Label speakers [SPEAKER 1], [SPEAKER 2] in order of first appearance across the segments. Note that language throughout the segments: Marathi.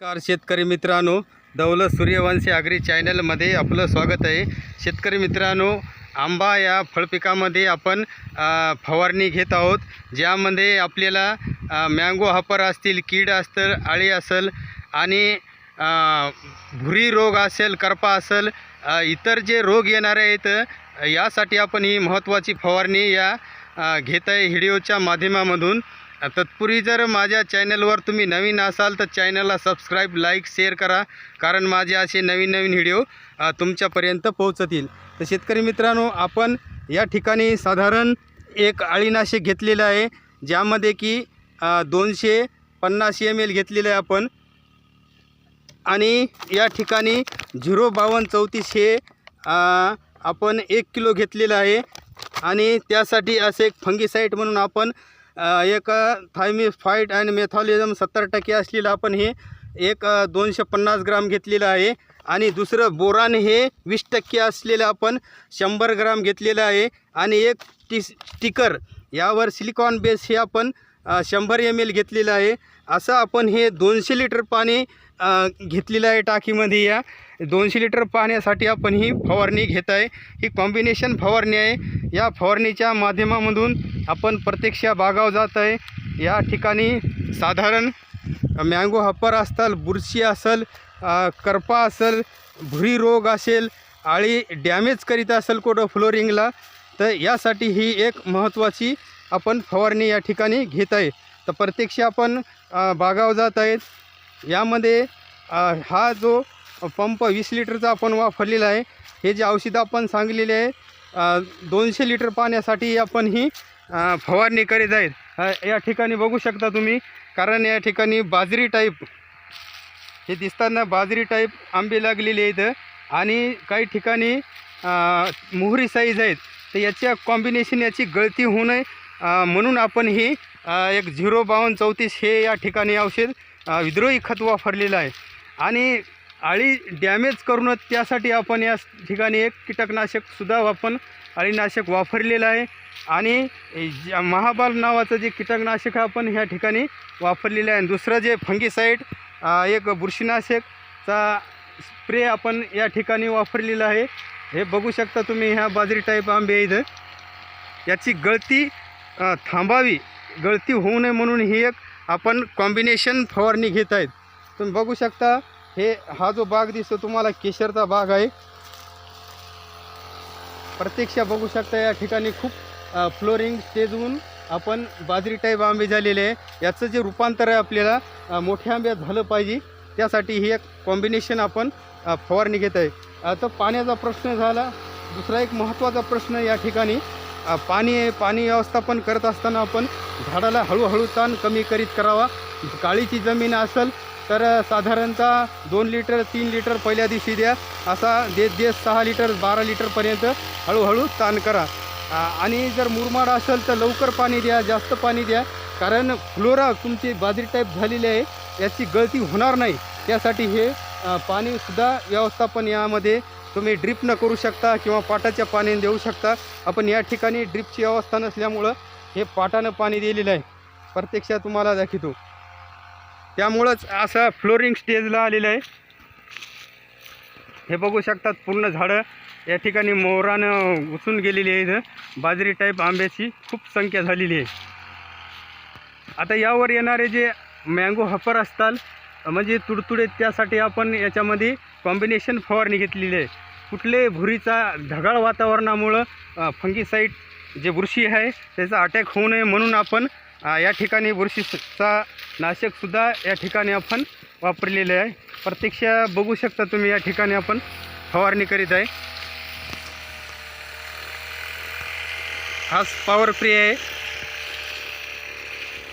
[SPEAKER 1] नमस्कार शेतकरी मित्रांनो दौलत सूर्यवंशी आगरी चॅनलमध्ये आपलं स्वागत आहे. शेतकरी मित्रांनो आंबा या फळपिकामध्ये आपण फवारणी घेत आहोत. ज्यामध्ये आपल्याला मँगो हापर असतील कीड असतील आळी असेल आणि भुरी रोग असेल करपा असेल इतर जे रोग येणारे आहेत यासाठी आपण ही महत्त्वाची फवारणी या घेत आहे. व्हिडिओच्या माध्यमामधून तत्पूर्वी जर माझ्या चॅनलवर तुम्ही नवीन असाल तर चॅनलला सबस्क्राईब लाईक शेअर करा. कारण माझे असे नवीन नवीन व्हिडिओ तुमच्यापर्यंत पोहोचतील. तर शेतकरी मित्रांनो आपण या ठिकाणी साधारण एक अळीनाशक घेतलेलं आहे ज्यामध्ये की दोनशे पन्नास एम एल घेतलेलं आहे आपण. आणि या ठिकाणी झिरो बावन्न चौतीस हे आपण एक किलो घेतलेलं आहे. आणि त्यासाठी असे एक फंगीसाईट म्हणून आपण एक थायमी फाईट आणि मेथॉलिझम सत्तर टक्के असलेलं आपण हे एक दोनशे पन्नास ग्राम घेतलेलं आहे. आणि दुसरं बोरान हे वीस टक्के असलेलं आपण शंभर ग्राम घेतलेलं आहे. आणि एक टी स्टिकर यावर सिलिकॉन बेस हे आपण शंभर एम एल घेतलेलं आहे. असं आपण हे दोनशे लिटर पाणी घेतलेलं आहे टाकीमध्ये या. दोनशे लिटर पाण्यासाठी आपण ही फवारणी घेत आहे. ही कॉम्बिनेशन फवारणी आहे. या फवारणीच्या माध्यमामधून आपण प्रत्यक्ष बागावर जात आहे. या ठिकाणी साधारण मँगो हप्पर असताल बुरशी असेल करपा असेल भुरी रोग असेल आळी डॅमेज करीत असेल कुठं फ्लोरिंगला तर यासाठी ही एक महत्त्वाची आपण फवारणी या ठिकाणी घेत आहे. तर प्रत्यक्ष आपण बागावर जात आहेत. यामध्ये हा जो पंप वीस लिटरचा आपण वापरलेला आहे हे जे औषधं आपण सांगलेले आहे दोनशे लिटर पाण्यासाठी आपण ही फवारणी करीत आहेत. या ठिकाणी बघू शकता तुम्ही कारण या ठिकाणी बाजरी टाईप हे दिसताना बाजरी टाईप आंबे लागलेले आहेत आणि काही ठिकाणी मोहरी साईज आहेत. तर याच्या कॉम्बिनेशन याची गळती होऊ नये. म्हणून आपण ही एक झिरो बावन्न चौतीस हे या ठिकाणी औषध विद्रोही खत वापरलेलं आहे. आणि आळी डॅमेज करून त्यासाठी आपण या ठिकाणी एक कीटकनाशकसुद्धा आपण अळीनाशक वापरलेलं आहे. आणि महाबाल नावाचं जे कीटकनाशक आपण ह्या ठिकाणी वापरलेलं आहे. आणि दुसरं जे फंगीसाईड एक बुरशीनाशकचा स्प्रे आपण या ठिकाणी वापरलेला आहे. हे बघू शकता तुम्ही ह्या बाजरी टाईप आंबे इथं याची गळती थांबावी गळती होऊ नये म्हणून ही एक आपण कॉम्बिनेशन फवारणी घेत आहेत. तुम्ही बघू शकता हे हा जो बाग दिसतो तुम्हाला केशरचा बाग आहे. प्रत्यक्ष बघू शकता या ठिकाणी खूप फ्लोरिंग स्टेजहून आपण बाजरी टाईप आंबे झालेले आहे. याचं जे रूपांतर आहे आपल्याला मोठ्या आंब्यात झालं पाहिजे. त्यासाठी ही एक कॉम्बिनेशन आपण फवारणी घेत आहे. आता पाण्याचा प्रश्न झाला. दुसरा एक महत्त्वाचा प्रश्न या ठिकाणी पाणी पाणी व्यवस्थापन करत असताना आपण झाडाला हळूहळू ताण कमी करीत करावा. काळीची जमीन असेल तर साधारणतः दोन लिटर तीन लिटर पहिल्या दिवशी द्या. असा देत देत सहा लिटर बारा लिटरपर्यंत हळूहळू ताण करा. आणि जर मुरमाड असेल तर लवकर पाणी द्या जास्त पाणी द्या. कारण फ्लोरा तुमची बाजरी टाईप झालेली आहे याची गळती होणार नाही. त्यासाठी हे पाणीसुद्धा व्यवस्थापन यामध्ये तुम्ही ड्रिपनं करू शकता किंवा पाटाच्या पाण्याने देऊ शकता. आपण या ठिकाणी ड्रिपची अवस्था नसल्यामुळं हे पाटानं पाणी दिलेलं आहे. प्रत्यक्षात तुम्हाला दाखवतो. त्यामुळंच असा फ्लोरिंग स्टेजला आलेलं आहे. हे बघू शकतात पूर्ण झाडं. या ठिकाणी मोरानं उचून गेलेली आहे इथं. बाजरी टाईप आंब्याची खूप संख्या झालेली आहे. आता यावर येणारे जे मँगो हफर असतात म्हणजे तुडतुडे त्यासाठी आपण याच्यामध्ये कॉम्बिनेशन फवारणी घेतलेली आहे. कुठले भुरीचा ढगाळ वातावरणामुळं फंगीसाईड जे बुरशी आहे त्याचा अटॅक होऊ नये म्हणून आपण या ठिकाणी बुरशीचा नाशकसुद्धा या ठिकाणी आपण वापरलेले आहे. प्रत्यक्ष बघू शकता तुम्ही या ठिकाणी आपण फवारणी करीत आहे. हाच पॉवर फ्री आहे.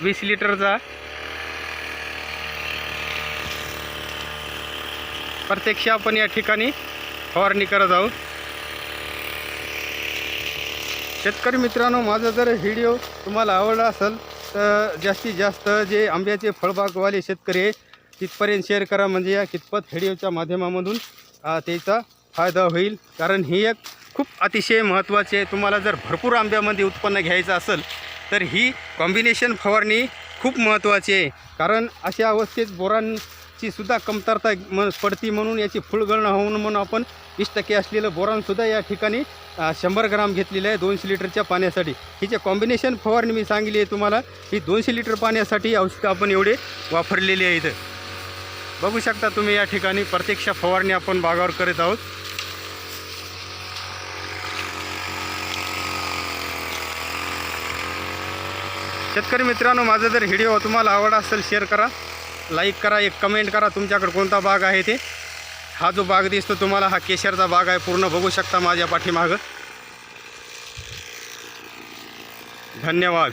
[SPEAKER 1] वीस लिटरचा प्रत्यक्ष आपण या ठिकाणी फवारणी करत आहोत. शेतकरी मित्रांनो माझा जर व्हिडिओ तुम्हाला आवडला असेल तर जास्तीत जास्त जे आंब्याचे फळबागवाले शेतकरी आहे तिथपर्यंत शेअर करा. म्हणजे या कितपत व्हिडिओच्या माध्यमामधून त्याचा फायदा होईल. कारण ही एक खूप अतिशय महत्त्वाची आहे. तुम्हाला जर भरपूर आंब्यामध्ये उत्पन्न घ्यायचं असेल तर ही कॉम्बिनेशन फवारणी खूप महत्त्वाची आहे. कारण अशा अवस्थेत बोरां बोरानची सुद्धा कमतरता म पडती म्हणून याची फुलगळणं होऊन म्हणून आपण वीस टक्के असलेलं बोरानसुद्धा या ठिकाणी शंभर ग्राम घेतलेलं आहे दोनशे लिटरच्या पाण्यासाठी. हिचे कॉम्बिनेशन फवारणी मी सांगितली आहे तुम्हाला ही दोनशे लिटर पाण्यासाठी औषधं आपण एवढे वापरलेली आहे इथं बघू शकता तुम्ही या ठिकाणी प्रत्यक्ष फवारणी आपण बागावर करत आहोत. शेतकरी मित्रांनो माझा जर व्हिडिओ तुम्हाला आवड असेल शेअर करा. लाईक करा एक कमेंट करा तुमच्याकडे कोणता बाग आहे ते? हा जो बाग दिसतो तुम्हाला हा केशरचा बाग आहे पूर्ण बघू शकता माझ्या पाठीमागं. धन्यवाद.